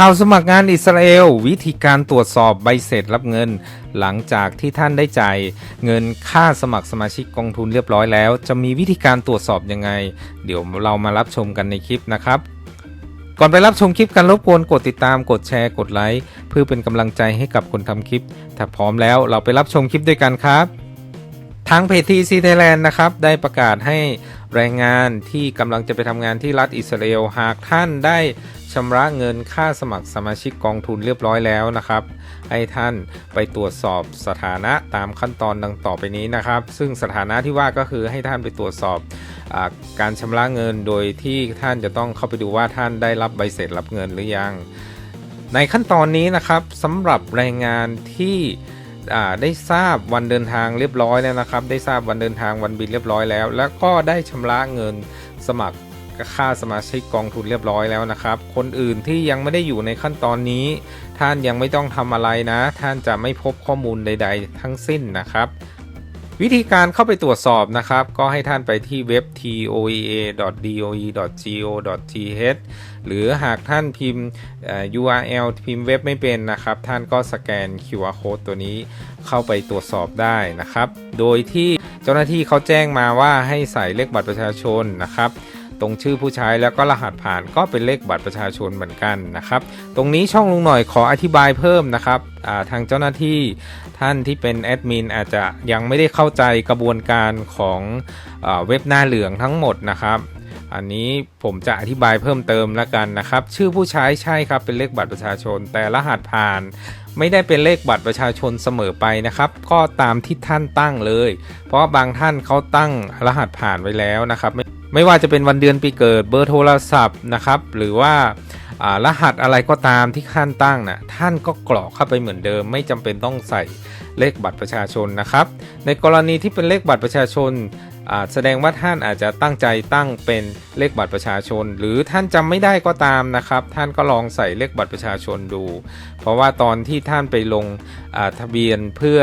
ข่าวสมัครงานอิสราเอล วิธีการตรวจสอบใบเสร็จรับเงิน หลังจากที่ท่านได้จ่ายเงินค่าสมัครสมาชิกกองทุนเรียบร้อยแล้ว จะมีวิธีการตรวจสอบยังไง เดี๋ยวเรามารับชมกันในคลิปนะครับ ก่อนไปรับชมคลิปกันรบกวนกดติดตามกดแชร์กดไลค์เพื่อเป็นกำลังใจให้กับคนทำคลิป ถ้าพร้อมแล้วเราไปรับชมคลิปด้วยกันครับทางเพจทีซีไทยแลนด์นะครับ ได้ประกาศให้แรงงานที่กำลังจะไปทำงานที่รัฐอิสราเอลหากท่านได้ ชำระเงินค่าสมัครสมาชิกกองทุนเรียบร้อยแล้วนะครับ ให้ท่านไปตรวจสอบสถานะตามขั้นตอนดังต่อไปนี้นะครับ ซึ่งสถานะที่ว่าก็คือให้ท่านไปตรวจสอบอการชำระเงินโดยที่ท่านจะต้องเข้าไปดูว่าท่านได้รับใบเสร็จรับเงินหรือยัง ในขั้นตอนนี้นะครับสำหรับแรงงานที่ได้ทราบวันเดินทางเรียบร้อยแล้วนะครับ ได้ทราบวันเดินทางวันบินเรียบร้อยแล้ว แล้วก็ได้ชำระเงินสมัคร ค่าสมาชิกกองทุนเรียบร้อยแล้วนะครับ คนอื่นที่ยังไม่ได้อยู่ในขั้นตอนนี้ ท่านยังไม่ต้องทำอะไรนะ ท่านจะไม่พบข้อมูลใด ๆ ทั้งสิ้นนะครับวิธีการเข้าไปตรวจสอบนะครับ ก็ให้ท่านไปที่เว็บ toea.doe.go.th หรือหากท่านพิมพ์ URL พิมพ์เว็บไม่เป็นนะครับ ท่านก็สแกน QR code ตัวนี้เข้าไปตรวจสอบได้นะครับ โดยที่เจ้าหน้าที่เขาแจ้งมาว่าให้ใส่เลขบัตรประชาชนนะครับ ตรงชื่อผู้ใช้แล้วก็รหัสผ่านก็เป็นเลขบัตรประชาชนเหมือนกันนะครับ ตรงนี้ช่องลุงหน่อยขออธิบายเพิ่มนะครับทางเจ้าหน้าที่ท่านที่เป็นแอดมินอาจจะยังไม่ได้เข้าใจกระบวนการของอเว็บหน้าเหลืองทั้งหมดนะครับอันนี้ผมจะอธิบายเพิ่มเติมแล้วกันนะครับ ชื่อผู้ใช้ใช่ครับเป็นเลขบัตรประชาชน แต่รหัสผ่าน ไม่ได้เป็นเลขบัตรประชาชนเสมอไปนะครับ ก็ตามที่ท่านตั้งเลย เพราะบางท่านเขาตั้งรหัสผ่านไว้แล้วนะครับ ไม่ว่าจะเป็นวันเดือนปีเกิดเบอร์โทรศัพท์นะครับ หรือว่ารหัสอะไรก็ตามที่ท่านตั้งนะท่านก็กรอกเข้าไปเหมือนเดิม ไม่จำเป็นต้องใส่เลขบัตรประชาชนนะครับ ในกรณีที่เป็นเลขบัตรประชาชนอ่าแสดงว่าท่านอาจจะตั้งใจตั้งเป็นเลขบัตรประชาชน หรือท่านจำไม่ได้ก็ตามนะครับ ท่านก็ลองใส่เลขบัตรประชาชนดู เพราะว่าตอนที่ท่านไปลงอ่าทะเบียนเพื่อ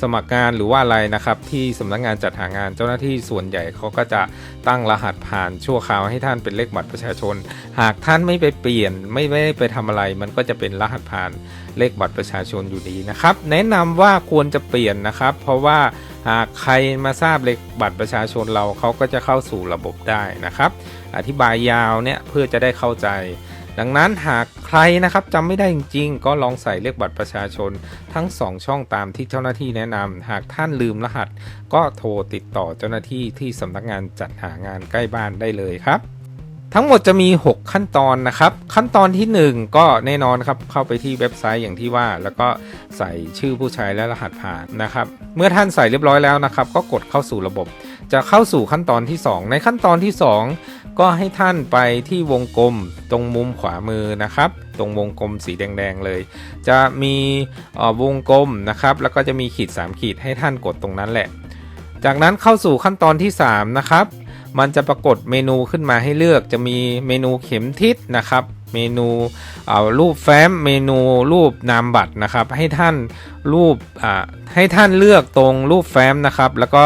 สมัครงานหรือว่าอะไรนะครับ ที่สำนักงานจัดหางานเจ้าหน้าที่ส่วนใหญ่เขาก็จะตั้งรหัสผ่านชั่วคราวให้ท่านเป็นเลขบัตรประชาชน หากท่านไม่ไปเปลี่ยนไม่ไม่ได้ไปทำอะไร มันก็จะเป็นรหัสผ่านเลขบัตรประชาชนอยู่ดีนะครับ แนะนำว่าควรจะเปลี่ยนนะครับ เพราะว่าหากใครมาทราบเลขบัตรประชาชนเราเขาก็จะเข้าสู่ระบบได้นะครับ อธิบายยาวเนี่ยเพื่อจะได้เข้าใจ ดังนั้นหากใครนะครับจำไม่ได้จริงๆ ก็ลองใส่เลขบัตรประชาชนทั้ง 2 ช่องตามที่เจ้าหน้าที่แนะนำหากท่านลืมรหัส ก็โทรติดต่อเจ้าหน้าที่ที่สำนักงานจัดหางานใกล้บ้านได้เลยครับ ทั้งหมดจะมี 6 ขั้นตอนนะครับ ขั้นตอนที่ 1 ก็แน่นอนครับเข้าไปที่เว็บไซต์อย่างที่ว่า แล้วก็ใส่ชื่อผู้ใช้และรหัสผ่านนะครับ เมื่อท่านใส่เรียบร้อยแล้วนะครับ ก็กดเข้าสู่ระบบ จะเข้าสู่ขั้นตอนที่ 2 ในขั้นตอนที่ 2 ก็ให้ท่านไปที่วงกลมตรงมุมขวามือนะครับ ตรงวงกลมสีแดงๆเลย จะมีวงกลมนะครับ แล้วก็จะมีขีด 3 ขีดให้ท่านกดตรงนั้นแหละ จากนั้นเข้าสู่ขั้นตอนที่ 3 นะครับ มันจะปรากฏเมนูขึ้นมาให้เลือก จะมีเมนูเข็มทิศนะครับเมนูรูปแฟ้มเมนูรูปนามบัตรนะครับ ให้ท่านรูปให้ท่านเลือกตรงรูปแฟ้มนะครับ แล้วก็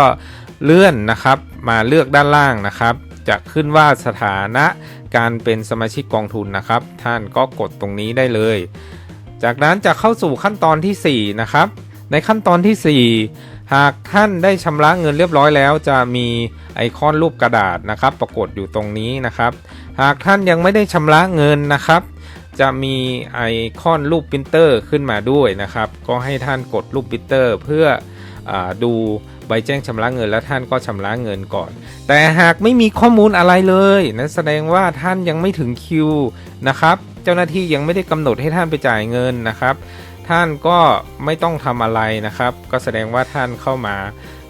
เลื่อนนะครับ มาเลือกด้านล่างนะครับ จะขึ้นว่าสถานะการเป็นสมาชิกกองทุนนะครับ ท่านก็กดตรงนี้ได้เลย จากนั้นจะเข้าสู่ขั้นตอนทีสี่4 นะครับ ในขั้นตอนทีสี่ 4 หากท่านได้ชำระเงินเรียบร้อยแล้ว จะมีไอคอนรูปกระดาษนะครับ ปรากฏอยู่ตรงนี้นะครับ หากท่านยังไม่ได้ชำระเงินนะครับ จะมีไอคอนรูปปรินเตอร์ขึ้นมาด้วยนะครับ ก็ให้ท่านกดรูปปรินเตอร์เพื่ออดู ใบแจ้งชำระเงินแล้วท่านก็ชำระเงินก่อน แต่หากไม่มีข้อมูลอะไรเลยนั่นแสดงว่าท่านยังไม่ถึงคิวนะครับเจ้าหน้าที่ยังไม่ได้กำหนดให้ท่านไปจ่ายเงินนะครับ ท่านก็ไม่ต้องทำอะไรนะครับ ก็แสดงว่าท่านเข้ามา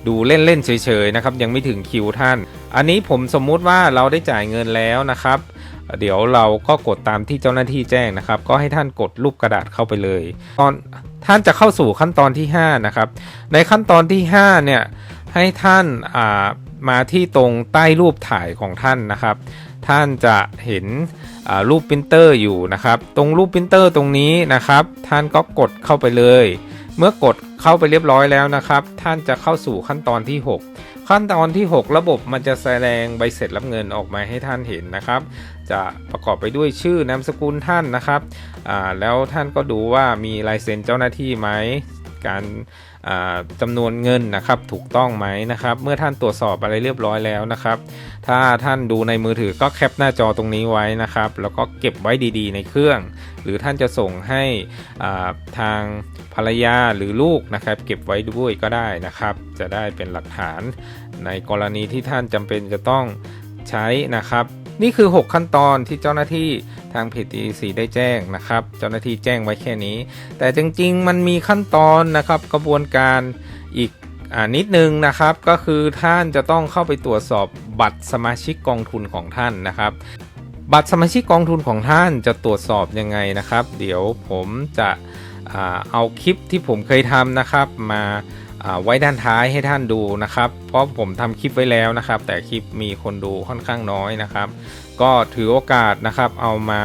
ดูเล่นๆเฉยๆนะครับยังไม่ถึงคิวท่าน อันนี้ผมสมมุติว่าเราได้จ่ายเงินแล้วนะครับ เดี๋ยวเราก็กดตามที่เจ้าหน้าที่แจ้งนะครับ ก็ให้ท่านกดรูปกระดาษเข้าไปเลย ตอนท่านจะเข้าสู่ขั้นตอนที่ 5 นะครับ ในขั้นตอนที่ 5 เนี่ย ให้ท่านอ่ามาที่ตรงใต้รูปถ่ายของท่านนะครับ ท่านจะเห็นอ่ารูปปรินเตอร์อยู่นะครับ ตรงรูปปรินเตอร์ตรงนี้นะครับ ท่านก็กดเข้าไปเลย เมื่อกดเข้าไปเรียบร้อยแล้วนะครับ ท่านจะเข้าสู่ขั้นตอนที่ 6 ขั้นตอนที่ 6 ระบบมันจะแสดงใบเสร็จรับเงินออกมาให้ท่านเห็นนะครับ จะประกอบไปด้วยชื่อนามสกุลท่านนะครับแล้วท่านก็ดูว่ามีลายเซ็นเจ้าหน้าที่ไหมการจำนวนเงินนะครับถูกต้องไหมนะครับ เมื่อท่านตรวจสอบอะไรเรียบร้อยแล้วนะครับ ถ้าท่านดูในมือถือก็แคปหน้าจอตรงนี้ไว้นะครับ แล้วก็เก็บไว้ดีๆ ในเครื่อง หรือท่านจะส่งให้ทางภรรยาหรือลูกนะครับ เก็บไว้ด้วยก็ได้นะครับ จะได้เป็นหลักฐานในกรณีที่ท่านจำเป็นจะต้องใช้นะครับ นี่คือ 6 ขั้นตอนที่เจ้าหน้าที่ทางเพจ EC ได้แจ้งนะครับ เจ้าหน้าที่แจ้งไว้แค่นี้ แต่จริงๆ มันมีขั้นตอนนะครับกระบวนการอีกอนิดนึงนะครับ ก็คือท่านจะต้องเข้าไปตรวจสอบบัตรสมาชิกกองทุนของท่านนะครับ บัตรสมาชิกกองทุนของท่านจะตรวจสอบยังไงนะครับ เดี๋ยวผมจะอเอาคลิปที่ผมเคยทำนะครับมา ไว้ด้านท้ายให้ท่านดูนะครับ เพราะผมทำคลิปไว้แล้วนะครับ แต่คลิปมีคนดูค่อนข้างน้อยนะครับ ก็ถือโอกาสนะครับ เอามา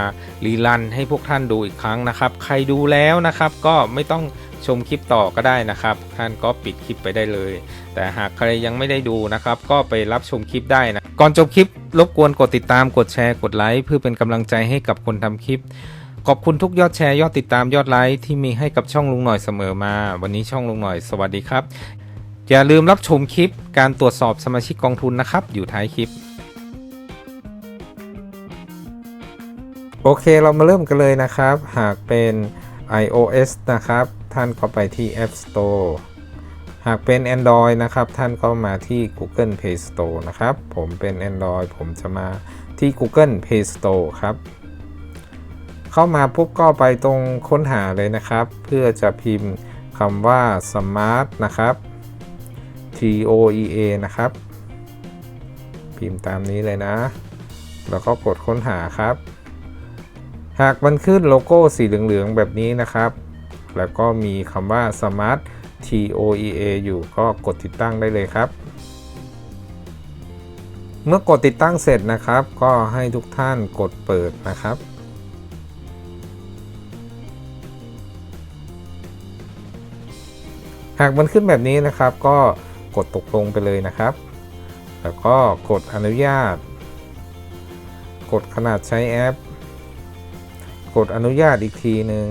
รีลันให้พวกท่านดูอีกครั้งนะครับ ใครดูแล้วนะครับ ก็ไม่ต้องชมคลิปต่อก็ได้นะครับ ท่านก็ปิดคลิปไปได้เลย แต่หากใครยังไม่ได้ดูนะครับ ก็ไปรับชมคลิปได้นะก่อนจบคลิปรบกวนกดติดตามกดแชร์กดไลค์เพื่อเป็นกำลังใจให้กับคนทำคลิป ขอบคุณทุกยอดแชร์ยอดติดตามยอดไลค์ที่มีให้กับช่องลุงหน่อยเสมอมา วันนี้ช่องลุงหน่อยสวัสดีครับ อย่าลืมรับชมคลิปการตรวจสอบสมาชิกกองทุนนะครับ อยู่ท้ายคลิป โอเคเรามาเริ่มกันเลยนะครับ หากเป็น iOS นะครับ ท่านก็ไปที่ App Store หากเป็น Android นะครับ ท่านก็มาที่ Google Play Store นะครับ ผมเป็น Android ผมจะมาที่ Google Play Store ครับ เข้ามาปุ๊บก็ไปตรงค้นหาเลยนะครับ เพื่อจะพิมพ์คำว่า Smart นะครับ T O E A นะครับ พิมพ์ตามนี้เลยนะ แล้วก็กดค้นหาครับ หากมันขึ้นโลโก้สีเหลืองๆแบบนี้นะครับ แล้วก็มีคำว่า Smart T O E A อยู่ก็กดติดตั้งได้เลยครับ เมื่อกดติดตั้งเสร็จนะครับ ก็ให้ทุกท่านกดเปิดนะครับ หากมันขึ้นแบบนี้นะครับ ก็กดตกลงไปเลยนะครับ แล้วก็กดอนุญาต กดขนาดใช้แอป กดอนุญาตอีกทีหนึ่ง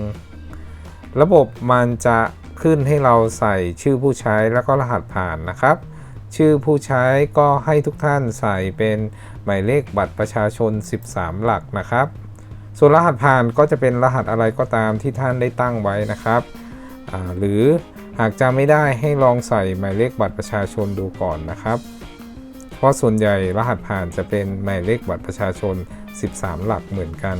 ระบบมันจะขึ้นให้เราใส่ชื่อผู้ใช้แล้วก็รหัสผ่านนะครับ ชื่อผู้ใช้ก็ให้ทุกท่านใส่เป็นหมายเลขบัตรประชาชน 13 หลักนะครับ ส่วนรหัสผ่านก็จะเป็นรหัสอะไรก็ตามที่ท่านได้ตั้งไว้นะครับ หรือ หากจำไม่ได้ให้ลองใส่หมายเลขบัตรประชาชนดูก่อนนะครับ เพราะส่วนใหญ่รหัสผ่านจะเป็นหมายเลขบัตรประชาชน 13 หลักเหมือนกัน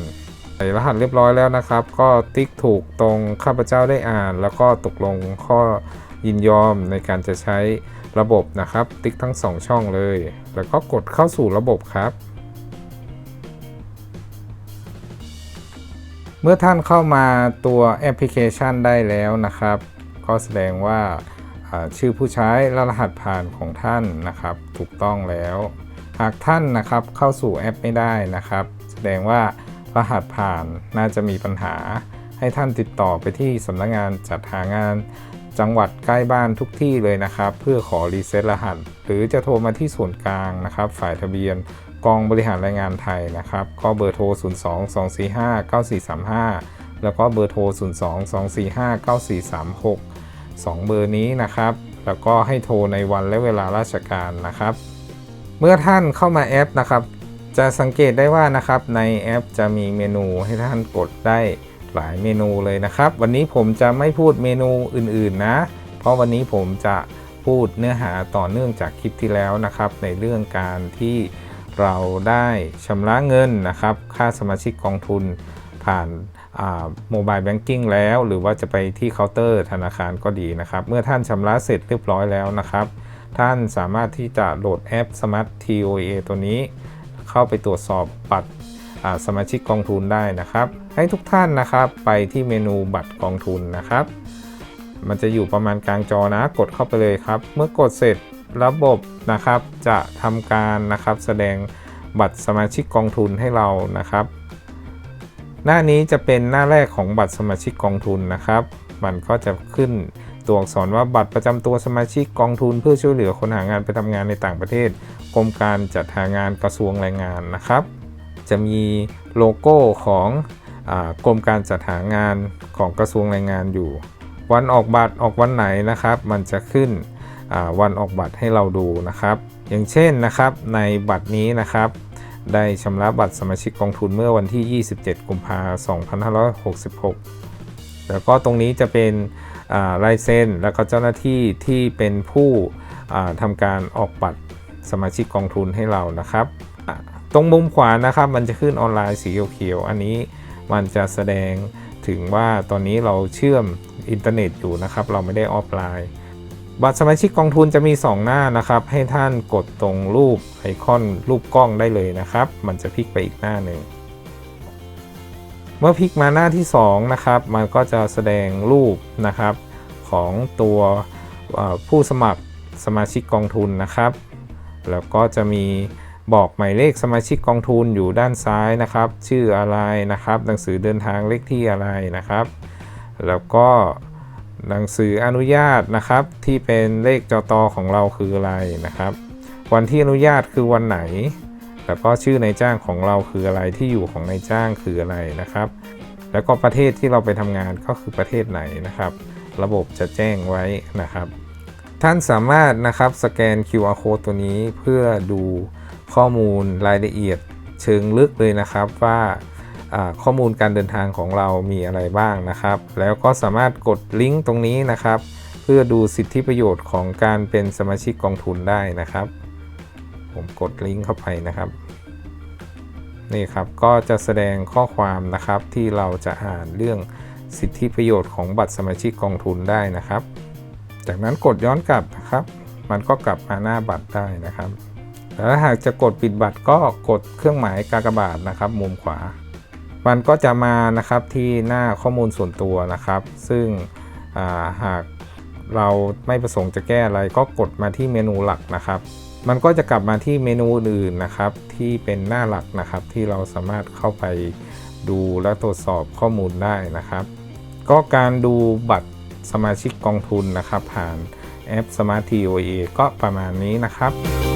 ใส่รหัสเรียบร้อยแล้วนะครับ ก็ติ๊กถูกตรงข้าพเจ้าได้อ่าน แล้วก็ตกลงข้อยินยอมในการจะใช้ระบบนะครับ ติ๊กทั้ง 2 ช่องเลย แล้วก็กดเข้าสู่ระบบครับเมื่อท่านเข้ามาตัวแอปพลิเคชันได้แล้วนะครับ ก็แสดงว่าชื่อผู้ใช้และรหัสผ่านของท่านนะครับ ถูกต้องแล้ว หากท่านนะครับเข้าสู่แอปไม่ได้นะครับ แสดงว่ารหัสผ่านน่าจะมีปัญหา ให้ท่านติดต่อไปที่สำนักงานจัดหางานจังหวัดใกล้บ้านทุกที่เลยนะครับ เพื่อขอรีเซ็ตรหัส หรือจะโทรมาที่ส่วนกลางนะครับ ฝ่ายทะเบียนกองบริหารแรงงานไทยนะครับ ก็เบอร์โทร 0 2 2 4 5 9 4 3 5 แล้วก็เบอร์โทร 0 2 เบอร์นี้นะครับ แล้วก็ให้โทรในวันและเวลาราชการนะครับ เมื่อท่านเข้ามาแอปนะครับ จะสังเกตได้ว่านะครับในแอปจะมีเมนูให้ท่านกดได้หลายเมนูเลยนะครับ วันนี้ผมจะไม่พูดเมนูอื่นๆนะ เพราะวันนี้ผมจะพูดเนื้อหาต่อเนื่องจากคลิปที่แล้วนะครับ ในเรื่องการที่เราได้ชำระเงินนะครับ ค่าสมาชิกกองทุนผ่าน โมบายแบงกิ้งแล้ว หรือว่าจะไปที่เคาน์เตอร์ธนาคารก็ดีนะครับ เมื่อท่านชำระเสร็จเรียบร้อยแล้วนะครับ ท่านสามารถที่จะโหลดแอป Smart TOA ตัวนี้ เข้าไปตรวจสอบบัตรสมาชิกกองทุนได้นะครับ ให้ทุกท่านนะครับไปที่เมนูบัตรกองทุนนะครับ มันจะอยู่ประมาณกลางจอนะ กดเข้าไปเลยครับ เมื่อกดเสร็จระบบนะครับจะทำการนะครับแสดงบัตรสมาชิกกองทุนให้เรานะครับ หน้านี้จะเป็นหน้าแรกของบัตรสมาชิกกองทุนนะครับ มันก็จะขึ้นตัวอักษรว่าบัตรประจำตัวสมาชิกกองทุน เพื่อช่วยเหลือคนหางานไปทำงานในต่างประเทศกรมการจัดหางานกระทรวงแรงงานนะครับ จะมีโลโก้ของอกรมการจัดหางานของกระทรวงแรงงานอยู่ วันออกบัตรออกวันไหนนะครับ มันจะขึ้นวันออกบัตรให้เราดูนะครับ อย่างเช่นนะครับในบัตรนี้นะครับ ได้ชำระบัตรสมาชิกกองทุนเมื่อวันที่ 27 กุมภาพันธ์2566 แล้วก็ตรงนี้จะเป็นลายเซ็นแล้วก็เจ้าหน้าที่ที่เป็นผู้ทำการออกบัตรสมาชิกกองทุนให้เรานะครับ ตรงมุมขวานะครับมันจะขึ้นออนไลน์สีเขียวอันนี้มันจะแสดงถึงว่าตอนนี้เราเชื่อมอินเทอร์เน็ตอยู่นะครับ เราไม่ได้ออฟไลน์ บัตรสมาชิกกองทุนจะมี 2 หน้านะครับ ให้ท่านกดตรงรูปไอคอนรูปกล้องได้เลยนะครับ มันจะพลิกไปอีกหน้าหนึ่ง เมื่อพลิกมาหน้าที่ 2 นะครับ มันก็จะแสดงรูปนะครับของตัวผู้สมัครสมาชิกกองทุนนะครับ แล้วก็จะมีบอกหมายเลขสมาชิกกองทุนอยู่ด้านซ้ายนะครับ ชื่ออะไรนะครับ หนังสือเดินทางเลขที่อะไรนะครับ แล้วก็ หนังสืออนุญาตนะครับ ที่เป็นเลขจตของเราคืออะไรนะครับ วันที่อนุญาตคือวันไหน แล้วก็ชื่อนายจ้างของเราคืออะไรที่อยู่ของนายจ้างคืออะไรนะครับ แล้วก็ประเทศที่เราไปทำงานก็คือประเทศไหนนะครับ ระบบจะแจ้งไว้นะครับ ท่านสามารถนะครับสแกน QR code ตัวนี้เพื่อดูข้อมูลรายละเอียดเชิงลึกเลยนะครับว่า ข้อมูลการเดินทางของเรามีอะไรบ้างนะครับ แล้วก็สามารถกดลิงก์ตรงนี้นะครับ เพื่อดูสิทธิประโยชน์ของการเป็นสมาชิกกองทุนได้นะครับ ผมกดลิงก์เข้าไปนะครับนี่ครับก็จะแสดงข้อความนะครับที่เราจะอ่านเรื่องสิทธิประโยชน์ของบัตรสมาชิกกองทุนได้นะครับ จากนั้นกดย้อนกลับนะครับ มันก็กลับมาหน้าบัตรได้นะครับแล้วถ้าหากจะกดปิดบัตรก็กดเครื่องหมายกากบาทนะครับ มุมขวา มันก็จะมานะครับที่หน้าข้อมูลส่วนตัวนะครับ ซึ่งาหากเราไม่ประสงค์จะแก้อะไรก็กดมาที่เมนูหลักนะครับ มันก็จะกลับมาที่เมนูอื่นนะครับ ที่เป็นหน้าหลักนะครับ ที่เราสามารถเข้าไปดูและตรวจสอบข้อมูลได้นะครับ ก็การดูบัตรสมาชิกกองทุนนะครับ ผ่านแอป Smart TOA ก็ประมาณนี้นะครับ